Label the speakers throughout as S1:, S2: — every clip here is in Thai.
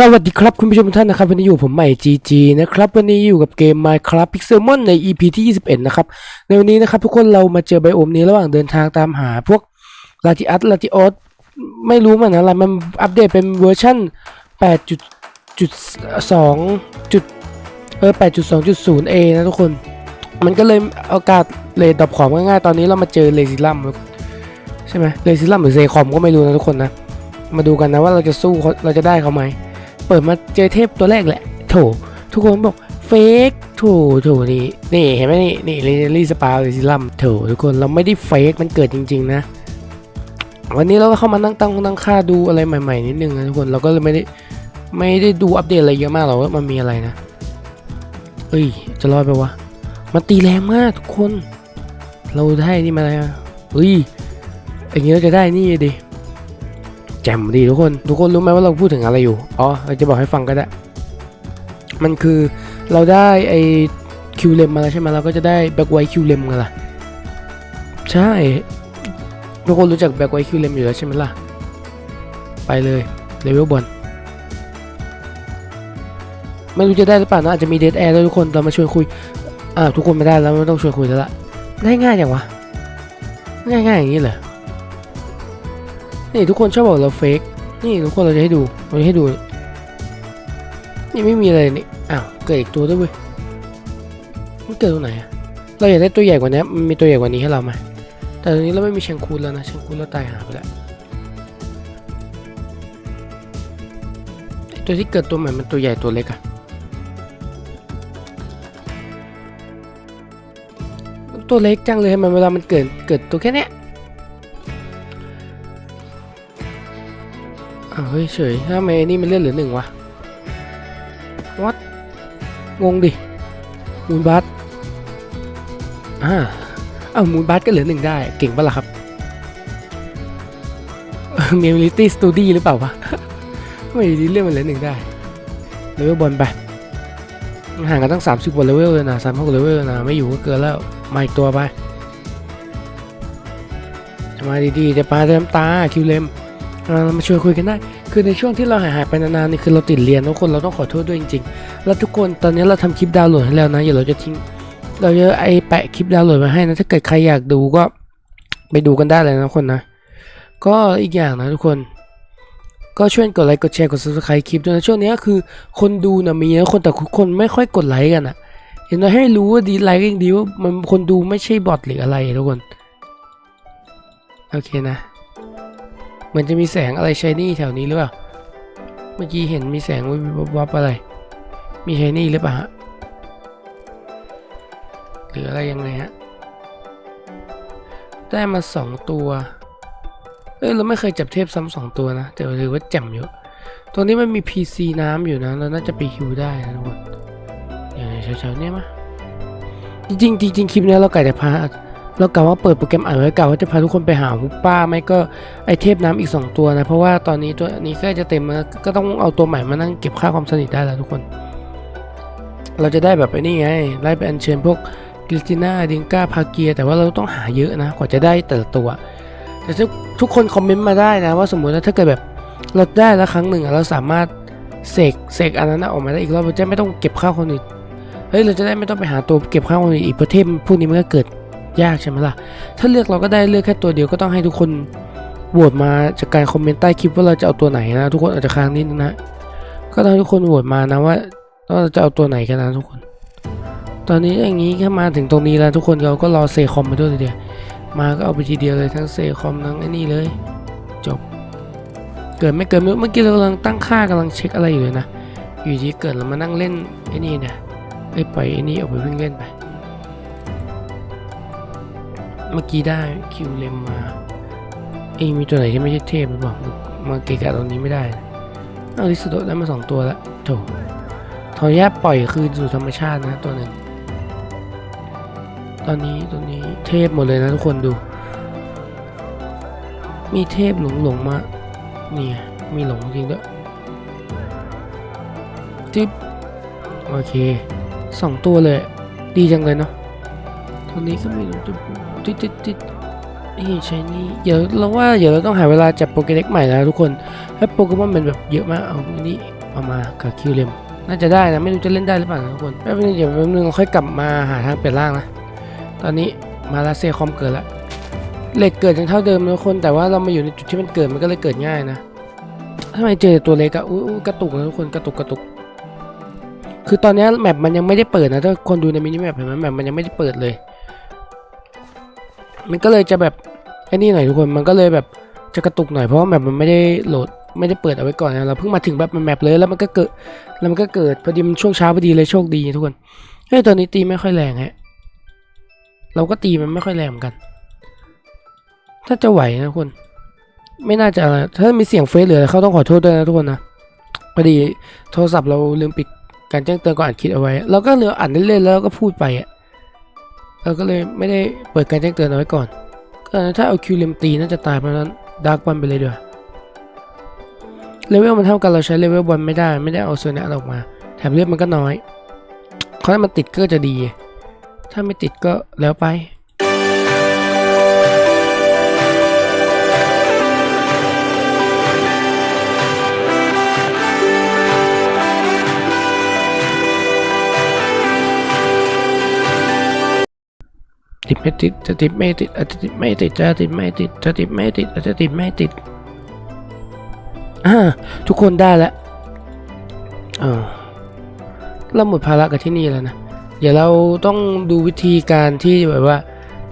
S1: สวัสดีครับคุณผู้ชมทุกท่านนะครับวันนี้อยู่ผมใหม่ GG นะครับวันนี้อยู่กับเกม Minecraft Pixelmon ใน EP ที่ 21 นะครับ ในวันนี้นะครับทุกคนเรามาเจอไบโอมนี้ระหว่างเดินทางตามหาพวกลาติอัสลาติออสไม่รู้มันอะไรมันอัปเดตเป็นเวอร์ชัน8.2จุดเออ 8.2.0a นะทุกคน มันก็เลยโอกาสเลยดรอปของง่ายๆตอนนี้เรามาเจอเลซิลัมใช่ไหมเลซิลัมหรือเซคอมก็ไม่รู้นะทุกคนนะมาดูกันนะว่าเราจะสู้เราจะได้เขาไหม เปิดมาเจอเทพตัวแรกแหละ โถ ทุกคนบอกเฟกโถโถนี่นี่เห็นไหมนี่นี่เลลี่สปาเลซิลัมโถทุกคนเราไม่ได้เฟกมันเกิดจริง ๆ นะ วันนี้เราก็เข้ามานั่งตั้งนั่งค่าดูอะไรใหม่ ๆ นิดนึงนะทุกคนเราก็เลยไม่ได้ไม่ได้ดูอัปเดตอะไรเยอะมากหรอกว่ามันมีอะไรนะเอ้ยจะรอดไปวะมันตีแรงมากทุกคน เราได้นี่มาอะไรอะเฮ้ยอย่างนี้เราจะได้นี่ดิ จ่มดีทุกคน ทุกคนรู้ไหมว่าเราพูดถึงอะไรอยู่ อ๋อเราจะบอกให้ฟังก็ได้ มันคือเราได้ไอคิวเลมมาแล้วใช่ไหมเราก็จะได้แบ็กไวคิวเลมกันล่ะ ใช่ ทุกคนรู้จักแบ็กไวคิวเลมอยู่แล้วใช่ไหมล่ะ ไปเลยเลเวลบนไม่รู้จะได้หรือเปล่านะอาจจะมีเดทแอร์ด้วยทุกคนเรามาชวนคุยอ่าทุกคนไม่ได้แล้วไม่ต้องชวนคุยแล้วล่ะได้ง่ายอย่างวะง่ายๆอย่างนี้เหรอ นี่ทุกคนชอบบอกเราเฟกนี่ทุกคนเราจะให้ดูเราจะให้ดู นี่ไม่มีอะไรนี่อ้าวเกิดอีกตัวด้วยเว้ยมันเกิดตรงไหนอะเราอยากได้ตัวใหญ่กว่านี้มันมีตัวใหญ่กว่านี้ให้เราไหมแต่ตอนนี้เราไม่มีแชงคูนแล้วนะแชงคูนเราตายหาไปแล้วตัวที่เกิดตัวใหม่มันตัวใหญ่ตัวเล็กอะตัวเล็กจังเลยทำไมเวลามันเกิดเกิดตัวแค่เนี้ย เฮ้ยเฉยทำไมนี่มันเลื่อนเหลือหนึ่งวะวัดงงดิมูนบัสอ่าเอ้ามูนบัสก็เหลือหนึ่งได้ เก่งปะล่ะครับมี ability study หรือเปล่าวะ ไม่ดีเรื่องมันเหลือหนึ่งได้ เลเวลบอลไป ห่างกันตั้ง 30กว่าเลเวลเลยนะสามหกเลเวลนะ ไม่อยู่ก็เกินแล้ว มาอีกตัวไป มาดีๆ จะปลาเต็มตา คิวเลม เรามาชวนคุยกันได้ คือในช่วงที่เราหายหายไปนานๆนี่คือเราติดเรียนทุกคนเราต้องขอโทษด้วยจริงๆ แล้วทุกคนตอนนี้เราทำคลิปดาวน์โหลดให้แล้วนะอย่าเราจะทิ้ง เราจะไอแปะคลิปดาวน์โหลดมาให้นะถ้าเกิดใครอยากดูก็ไปดูกันได้เลยนะทุกคนนะ ก็อีกอย่างนะทุกคน ก็ช่วยกดไลค์กดแชร์กด subscribe คลิปด้วยนะช่วงนี้คือคนดูนะมีนะคนแต่คนไม่ค่อยกดไลค์กันอะเห็นไหมให้รู้ว่าดีไลค์ก็ยังดีว่ามันคนดูไม่ใช่บอทหรืออะไรทุกคนโอเคนะ เหมือนจะมีแสงอะไรชายนี่แถวนี้หรือเปล่า เมื่อกี้เห็นมีแสงวิบวับอะไร มีชายนี่หรือเปล่าฮะ หรืออะไรยังไงฮะ ได้มาสองตัว เอ้ยเราไม่เคยจับเทพซ้ำสองตัวนะ แต่ถือว่าแจ่มอยู่ตรงนี้มันมี PC น้ำอยู่นะ เราน่าจะไปคิวได้นะทุกคนอย่างเช้าๆเนี่ยมะจริงๆจริงๆคลิปนี้เราไก่แต่พา เรากะว่าเปิดโปรแกรมอ่านไว้กะว่าจะพาทุกคนไปหาฮุปป้าไม่ก็ไอเทพน้ำอีก 2 ตัวนะ เพราะว่าตอนนี้ตัวนี้ก็จะเต็มแล้วก็ต้องเอาตัวใหม่มานั่งเก็บค่าความสนิทได้แล้วทุกคน เราจะได้แบบไอ้นี่ไงไล่ไปอัญเชิญพวกกิลติน่าดิงก้าพาเกีย แต่ว่าเราต้องหาเยอะนะกว่าจะได้แต่ละตัว แต่ทุกทุกคนคอมเมนต์มาได้นะ ว่าสมมติว่าถ้าเกิดแบบเราได้แล้วครั้งหนึ่งเราสามารถเสกเสกอันนั้นอออกมาได้อีกรอบเราจะไม่ต้องเก็บข้าวคนอื่นเฮ้ยเราจะได้ไม่ต้องไปหาตัวเก็บข้าวคนอื่นอีกเพระเทพพวกนี้มันก็เกิด ยากใช่ไหมล่ะ ถ้าเลือกเราก็ได้เลือกแค่ตัวเดียวก็ต้องให้ทุกคนโหวตมาจากการคอมเมนต์ใต้คลิปว่าเราจะเอาตัวไหนนะ ทุกคนอาจจะค้างนิดนึงนะก็ต้องให้ทุกคนโหวตมานะว่าเราจะเอาตัวไหนกันนะทุกคน ตอนนี้อย่างนี้แค่มาถึงตรงนี้แล้วทุกคนเราก็รอเซคอมมาด้วยเดียวมาก็เอาไปทีเดียวเลยทั้งเซคอมทั้งไอ้นี่เลย จบ เกิดไม่เกิดเมื่อกี้เรากำลังตั้งค่ากำลังเช็คอะไรอยู่เลยนะ อยู่ดีเกิดเรามานั่งเล่นไอ้นี่เนี่ยไอ้ปล่อยไอ้นี่ออกไปวิ่งเล่นไป เมื่อกี้ได้คิวเลมมา เอยมีตัวไหนที่ไม่ใช่เทพหรือเปล่ามาเกะกะตรงนี้ไม่ได้เอาลิสโดได้มาสองตัวล้วโถทอยาปล่อยคืนสู่ธรรมชาตินะตัวหนึ่ง ตอนนี้ตัวนี้เทพหมดเลยนะทุกคนดู มีเทพหลงหลงมาเนี่ยมีหลงจริงด้วยจิ๊บโอเคสองตัวเลย ดีจังเลยเนาะ ตอนนี้ก็ไม่รู้จะติดติดติดนี่ใช่นี่เดี๋ยวเราว่าเดี๋ยวเราต้องหาเวลาจับโปเกเด็กใหม่แล้วทุกคนให้โปเกมอนมันแบบเยอะมากเอาอันนี้เอามากับคิวเลมน่าจะได้นะไม่รู้จะเล่นได้หรือเปล่าทุกคนแป๊บนึงเดี๋ยวแป๊บนึงเราค่อยกลับมาหาทางเปลี่ยนร่างนะตอนนี้มาลาเซคอมเกิดล้วเหล็กเกิดยังเท่าเดิมทุกคน แต่ว่าเรามาอยู่ในจุดที่มันเกิดมันก็เลยเกิดง่ายนะทำไมเจอตัวเล็กอะอู้กระตุกนะทุกคนกระตุกกระตุก คือตอนนี้แมปมันยังไม่ได้เปิดนะถ้าคนดูในมินิแมปเห็นไหมแมปมันยังไม่ได้เปิดเลย มันก็เลยจะแบบไอ้นี่หน่อยทุกคนมันก็เลยแบบจะกระตุกหน่อยเพราะว่าแมปมันไม่ได้โหลดไม่ได้เปิดเอาไว้ก่อนนะเราเพิ่งมาถึงแบบแมปเลยแล้วมันก็เกิดแล้วมันก็เกิดพอดีมันช่วงเช้าพอดีเลยโชคดีทุกคนเฮ้ยตอนนี้ตีไม่ค่อยแรงฮะเราก็ตีมันไม่ค่อยแรงเหมือนกัน ถ้าจะไหวนะทุกคน ไม่น่าจะถ้ามีเสียงเฟซหรืออะไรเขาต้องขอโทษด้วยนะทุกคนนะพอดีโทรศัพท์เราลืมปิดการแจ้งเตือนก่อนอัดคลิปเอาไว้เราก็เลยอ่านเล่นๆแล้วก็พูดไปอะ เราก็เลยไม่ได้เปิดการแจ้งเตือนเอาไว้ก่อนก็ถ้าเอาคิวเลมตีน่าจะตายเพราะนั้นดาร์กบอลไปเลยเดีกว่าเลเวลมันเท่ากันเราใช้เลเวลบอลไม่ได้ไม่ได้เอาโซนออกมาแถมเลือดมันก็น้อยเขาให้มันติดก็จะดี ถ้าไม่ติดก็แล้วไป ติดไม่ติดจะติดไม่ติดอาจจะติดไม่ติดจะติดไม่ติดจะติดไม่ติดอาจจะติดไม่ติดทุกคนได้แล้วอ่าเราหมดภาระกับที่นี่แล้วนะเดี๋ยวเราต้องดูวิธีการที่แบบว่า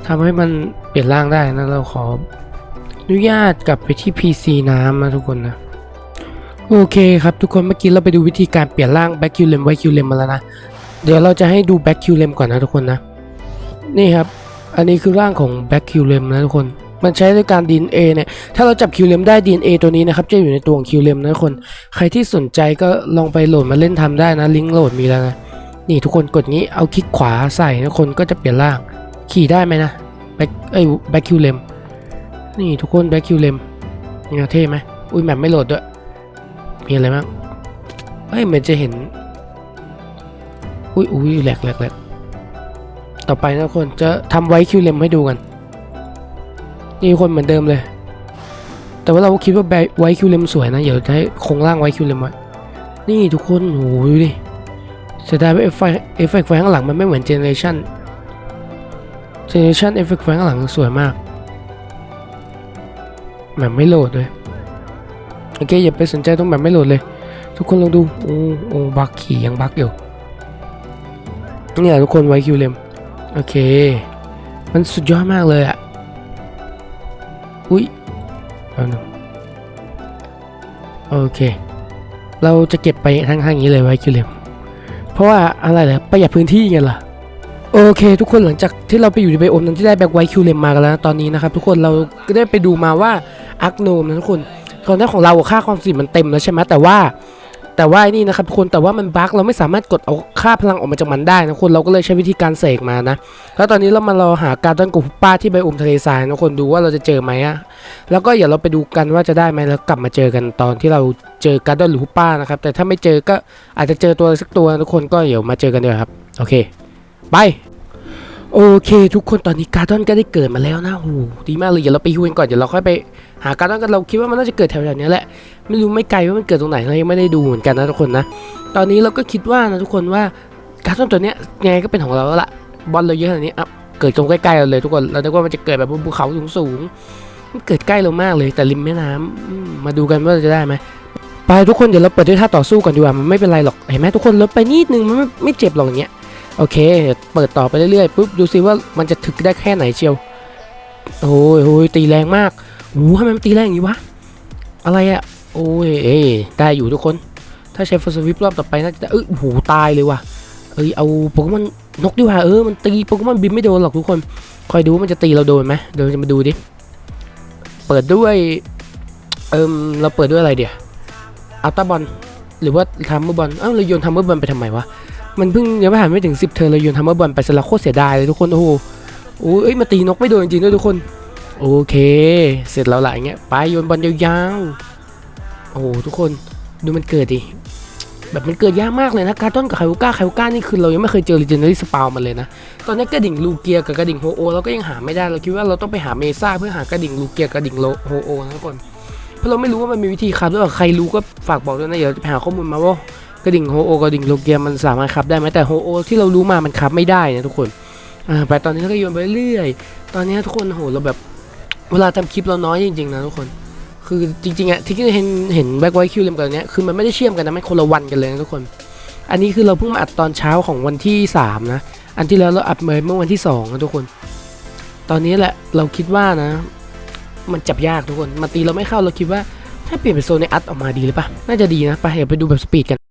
S1: ทำให้มันเปลี่ยนร่างได้นะ เราขออนุญาตกลับไปที่ PC น้ำนะทุกคนนะ โอเคครับทุกคนเมื่อกี้เราไปดูวิธีการเปลี่ยนร่างแบ็คคิวเลมไวคิวเลมมาแล้วนะ เดี๋ยวเราจะให้ดูแบ็คคิวเลมก่อนนะทุกคนนะ นี่ครับ อันนี้คือร่างของแบ็คคิวเลมนะทุกคน มันใช้ด้วยการ DNA เนี่ย ถ้าเราจับคิวเลมได้ DNA ตัวนี้นะครับ จะอยู่ในตัวของคิวเลมนะทุกคน ใครที่สนใจก็ลองไปโหลดมาเล่นทำได้นะ ลิงก์โหลดมีแล้วนะ นี่ทุกคนกดงี้ เอาคลิกขวาใส่นะคนก็จะเปลี่ยนร่าง ขี่ได้ไหมนะ แบ็คเอ้ยแบ็คคิวเลม นี่ทุกคนแบ็คคิวเลมนี่เท่ไหมอุ้ยแมปไม่โหลดด้วย มีอะไรบ้างเฮ้ยเหมือนจะเห็น อุ้ยอุ้ยแหลกแหลกแหลก ต่อไปนะทุกคนจะทำไว้คิวเลมให้ดูกัน นี่ทุกคนเหมือนเดิมเลย แต่ว่าเราคิดว่าไว้คิวเลมสวยนะ เดี๋ยวจะให้คงร่างไว้คิวเลมไว้นี่ทุกคนโอ้โหดูดิเสียดายว่าเอฟไฟเอฟเฟกต์ไฟข้างหลังมันไม่เหมือนเจเนเรชันเจเนเรชันเอฟเฟกต์ไฟข้างหลังสวยมากแบบไม่โหลดเลยโอเคอย่าไปสนใจตรงแบบไม่โหลดเลย ทุกคนลองดูโอ้โอ้บักขี่ยังบักอยู่เนี่ยทุกคนไว้คิวเลม โอเค มันสุดยอดมากเลยอะอุ้ยเอาหนึ่งโอเค เราจะเก็บไปทั้งๆอย่างนี้เลยไว้คิวเลมเพราะว่าอะไรเหรอประหยัดพื้นที่ไงล่ะโอเค ทุกคนหลังจากที่เราไปอยู่ในไบโอมนั้นที่ได้แบ็คไวคิวเลมมากันแล้วนะตอนนี้นะครับทุกคนเราก็ได้ไปดูมาว่าอาร์คโนมนะทุกคนตอนนี้ของเราค่าความถี่มันเต็มแล้วใช่ไหมแต่ว่า แต่ว่านี่นะครับทุกคนแต่ว่ามันบั๊กเราไม่สามารถกดเอาค่าพลังออกมาจากมันได้นะคนเราก็เลยใช้วิธีการเสกมานะแล้วตอนนี้เรามารอหาการดอนกูป้าที่ไบโอมทะเลทรายนะคนดูว่าเราจะเจอไหมอะแล้วก็เดี๋ยวเราไปดูกันว่าจะได้ไหมแล้วกลับมาเจอกันตอนที่เราเจอการดอนหรือป้านะครับแต่ถ้าไม่เจอก็อาจจะเจอตัวสักตัวนะทุกคนก็เดี๋ยวมาเจอกันเดีกว่าครับโอเคบาย โอเค ทุกคนตอนนี้การ์ดอนก็ได้เกิดมาแล้วนะโอ้โหดีมากเลยเดี๋ยวเราไปฮิวกันก่อนเดี๋ยวเราค่อยไปหาการ์ดอนกันเราคิดว่ามันน่าจะเกิดแถวๆนี้แหละไม่รู้ไม่ไกลว่ามันเกิดตรงไหนเรายังไม่ได้ดูเหมือนกันนะทุกคนนะ ตอนนี้เราก็คิดว่านะทุกคนว่าการ์ดอนตัวเนี้ยยังไงก็เป็นของเราแล้วล่ะบอลเราเยอะขนาดนี้อะเกิดตรงใกล้ๆเราเลยทุกคนเราคิดว่ามันจะเกิดแบบบนภูเขาสูงๆมันเกิดใกล้เรามากเลยแต่ริมแม่น้ำอืมมาดูกันว่าจะได้ไหมไปทุกคนเดี๋ยวเราเปิดด้วยท่าต่อสู้ก่อนดีกว่ามันไม่เป็นไรหรอกเห็นไหมทุกคนลดไปนิดนึงมันไม่ไม่เจ็บหรอกอย่างเงี้ย โอเค เปิดต่อไปเรื่อยๆปุ๊บดูซิว่ามันจะถึกได้แค่ไหนเชียว โอ้ยโอ้ยตีแรงมากโอ้ทำไมมันตีแรงอย่างนี้วะ อะไรอะโอ้ยเอ้ได้อยู่ทุกคน ถ้าใช้ฟอสวิปรอบต่อไปน่าจะเอ้ยโอ้โหตายเลยว่ะ เอ้ยเอาโปเกมอนนกดีกว่าเออมันตีโปเกมอนบินไม่โดนหรอกทุกคน คอยดูว่ามันจะตีเราโดนไหมเดี๋ยวจะมาดูดิ เปิดด้วย เอิมเราเปิดด้วยอะไรเดี๋ยวอัลตาบอลหรือว่าทัมเมอร์บอลเอ้าเราโยนทัมเมอร์บอลไปทำไมวะ มันเพิ่งยังไม่ผ่านไม่ถึง 10 เทอร์เราโยนทัมเมอร์บอลไปสละโคตรเสียดายเลยทุกคน โอ้โหโอ้ยมาตีนกไม่โดนจริงๆด้วยทุกคน โอเค เสร็จแล้วหล่ะอย่างเงี้ย ไปโยนบอลยาวๆ โอ้โหทุกคนดูมันเกิดดิ แบบมันเกิดยากมากเลยนะ การ์ต้นกับไคโอก้าไคโอก้านี่คือเรายังไม่เคยเจอ Legendary Spawn มันเลยนะ ตอนนี้กระดิ่งลูเกียกับกระดิ่งโฮโอเราก็ยังหาไม่ได้ เราคิดว่าเราต้องไปหาเมซ่าเพื่อหากระดิ่งลูเกียกระดิ่งโลโฮโอนะทุกคน เพราะเราไม่รู้ว่ามันมีวิธีครับหรือเปล่าใครรู้ก็ฝากบอกด้วยนะ เดี๋ยวจะไปหาข้อมูลมาว่า กระดิ่งโฮโอกระดิ่งโลเกียมันสามารถขับได้ไหมแต่โฮโอที่เรารู้มามันขับไม่ได้นะทุกคนอ่าไปตอนนี้เราก็โยนไปเรื่อยตอนนี้ทุกคนโหเราแบบเวลาทำคลิปเราน้อยจริงๆนะทุกคน คือจริงๆอะที่เห็นเห็นแบ็คไวคิวเลมกันเนี้ยคือมันไม่ได้เชื่อมกันนะมันคนละวันกันเลยนะทุกคน อันนี้คือเราเพิ่งมาอัดตอนเช้าของวันที่สามนะ อันที่แล้วเราอัดเมื่อวันที่สองนะทุกคน ตอนนี้แหละเราคิดว่านะ มันจับยากทุกคนมาตีเราไม่เข้าเราคิดว่าถ้าเปลี่ยนเป็นโซนในอัดออกมาดีหรือปะน่าจะดีนะไปเดี๋ยวไปดูแบบสปีดกัน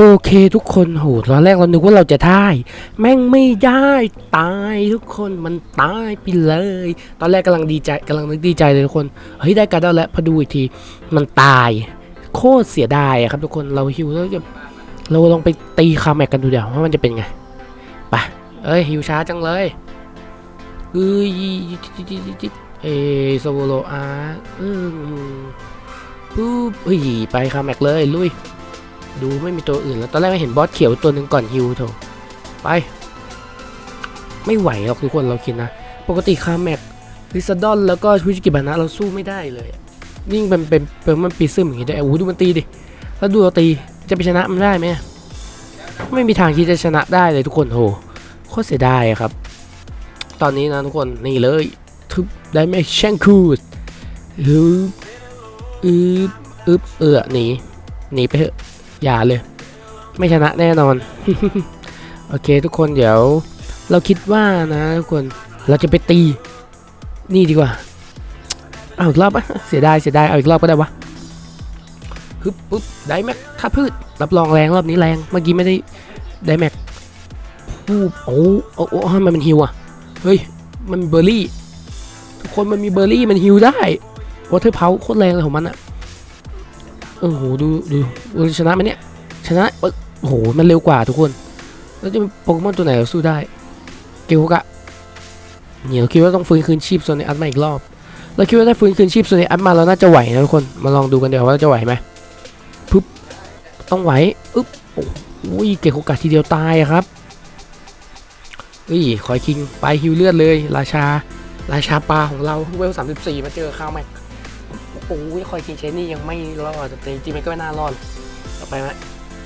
S1: โอเคทุกคนโหตอนแรกเรานึกว่าเราจะได้แม่งไม่ได้ตายทุกคนมันตายไปเลย ตอนแรกกำลังดีใจกำลังนึกดีใจเลยทุกคนเฮ้ยได้การ์ดแล้วแหละพอดูอีกทีมันตาย โคตรเสียดายอะครับทุกคนเราฮิวแล้วจะเราลองไปตีคาแม็กกันดูเดี๋ยวว่ามันจะเป็นไงไปเอ้ยฮิวช้าจังเลยเอ้ยเอโซโลอาร์อืมปุ๊บเฮ้ยไปคาแม็กเลยลุย ดูไม่มีตัวอื่นแล้ว ตอนแรกไม่เห็นบอสเขียวตัวหนึ่งก่อนฮิวโถไป ไม่ไหวหรอกทุกคนเราคิดนะ ปกติคาแม็กลิซาดอนแล้วก็วิจิกิบานะเราสู้ไม่ได้เลยยิ่งเป็นเป็นเป็นมันปีซึมอย่างงี้ด้วยโอ้ดูมันตีดิแล้วดูเราตีจะไปชนะมันได้ไหมไม่มีทางที่จะชนะได้เลยทุกคนโหโคตรเสียดายครับ ตอนนี้นะทุกคนนี่เลยทุบได้ไหมแชงคูดฮึบอึบอึบเออหนีหนีไปเถอะ อย่าเลย ไม่ชนะแน่นอน โอเคทุกคนเดี๋ยว เราคิดว่านะทุกคนเราจะไปตี นี่ดีกว่า เอาอีกรอบปะเสียดายเสียดายเอาอีกรอบก็ได้วะฮึบปุ๊บได้แม็กถ้าพืชรับรองแรงรอบนี้แรงเมื่อกี้ไม่ได้ได้แม็กปูบโอ้โอ้โอ้ทำไมมันฮิวอะเฮ้ยมันเบอร์รี่ ทุกคนมันมีเบอร์รี่มันฮิวได้วอเทอร์เพาโคตรแรงเลยของมันอะ โอ้โหดูดูชนะไหมเนี่ยชนะโอ้โหมันเร็วกว่าทุกคนแล้วจะโปเกมอนตัวไหนเราสู้ได้เกลกะเนี่ยเราคิดว่าต้องฟื้นคืนชีพโซนในอัดมาอีกรอบเราคิดว่าถ้าฟื้นคืนชีพโซนในอัดมาเราน่าจะไหวนะทุกคนมาลองดูกันเดี๋ยวว่าจะไหวไหมปึ๊บต้องไหวอึ๊บโอ้ยเกลกะทีเดียวตายครับเอ้ยคอยคิงไปฮิวเลือดเลย ราชา ราชาปลาของเราเวลสามสิบสี่มาเจอข้าวแม็ก โอ้ยคอยคิงเชนนี่ยังไม่รอดแต่จริงๆมันก็ไม่น่ารอดต่อไปไหม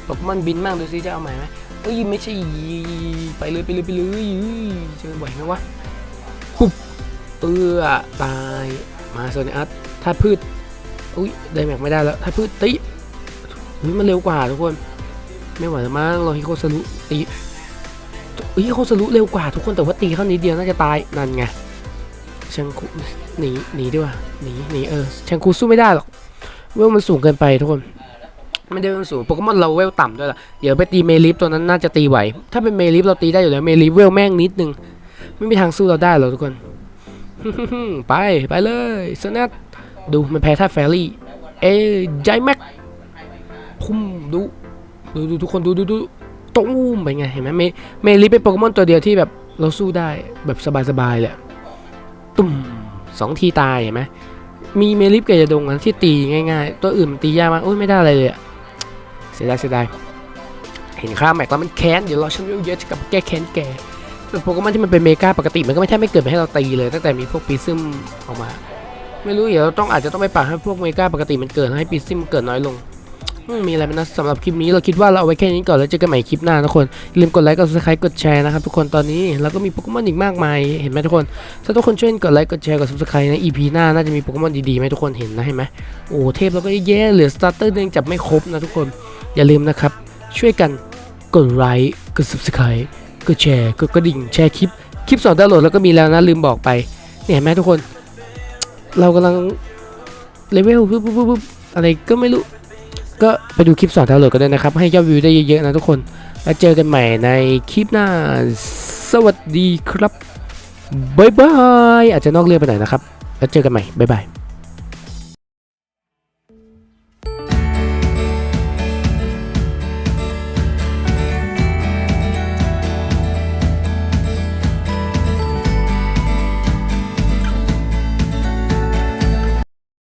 S1: โปเกมอนบินมากดูซิจะเอาใหม่ไหมเอ้ยไม่ใช่ไปเลยไปเลยไปเลยเจอบ่อยไหมวะปุ๊บเอื้อตายมาโซนอัตถ้าพืชอุ้ยได้แม็กไม่ได้แล้ว ถ้าพืชตีอุ้ยมันเร็วกว่าทุกคน ไม่ไหวมั้งเราฮิโคสรุตีอุ้ยฮิโคสรุเร็วกว่าทุกคนแต่ว่าตีเข้านิดเดียวน่าจะตายนั่นไง เชงคุหนีหนีดีกว่าหนีหนีเออเชงคูสู้ไม่ได้หรอกเวลมันสูงเกินไปทุกคนไม่ได้เวลสูงโปเกมอนเราเวลต่ำด้วยล่ะเดี๋ยวไปตีเมลิฟตัวนั้นน่าจะตีไหว ถ้าเป็นเมลิฟเราตีได้อยู่แล้วเมลิฟเวลแม่งนิดนึง ไม่มีทางสู้เราได้หรอกทุกคนไปไปเลยสแนทดูมันแพ้ท่าแฟรี่เอ้ยจแม็กพุ่มดูดูดูทุกคนดูดูดูตุ้มไปไงเห็นไหมเมเมลิฟเป็นโปเกมอนตัวเดียวที่แบบเราสู้ได้แบบสบายๆเลยอะ ตุ่มสองทีตายเห็นไหมมีเมลิฟกับยาดงนะที่ตีง่ายๆ ตัวอื่นตียากมากโอ้ยไม่ได้อะไรเลยอะเสียดายเสียดายเห็นค่าแม็กแล้วมันแค้นเดี๋ยวรอฉันเยอะๆจะกลับแก้แค้นแกแต่โปเกมอนที่มันเป็นเมกาปกติมันก็ไม่แทบไม่เกิดมาให้เราตีเลยตั้งแต่มีพวกปีซึมออกมา ไม่รู้เดี๋ยวต้องอาจจะต้องไปปรับให้พวกเมกาปกติมันเกิดให้ปีซิมเกิดน้อยลง มีอะไรไหมนะสำหรับคลิปนี้เราคิดว่าเราเอาไว้แค่นี้ก่อนแล้วเจอกันใหม่คลิปหน้าทุกคนอย่าลืมกดไลค์กด subscribe กดแชร์นะครับทุกคนตอนนี้เราก็มีโปเกมอนอีกมากมายเห็นไหมทุกคน ถ้าทุกคนช่วยกดไลค์กดแชร์กด subscribe นะ EP หน้าน่าจะมีโปเกมอนดีๆไหมทุกคนเห็นนะเห็นไหมโอ้เทพเราก็แย่เหลือสตาร์เตอร์ยังจับไม่ครบนะทุกคนอย่าลืมนะครับช่วยกันกดไลค์กด subscribe กดแชร์กดกระดิ่งแชร์คลิปคลิปสอนดาวน์โหลดแล้วก็มีแล้วนะลืมบอกไปเนี่ยเห็นไหมทุกคน เรากำลังเลเวลปุ๊บปุ๊บปุ๊บอะไรก็ไม่รู้ ก็ไปดูคลิปสอนดาวน์โหลดกันด้วยนะครับ ให้ยอดวิวได้เยอะๆนะทุกคน แล้วเจอกันใหม่ในคลิปหน้า สวัสดีครับ บ๊ายบาย อาจจะนอกเรื่องไปหน่อยนะครับ แล้วเจอกันใหม่ บ๊ายบาย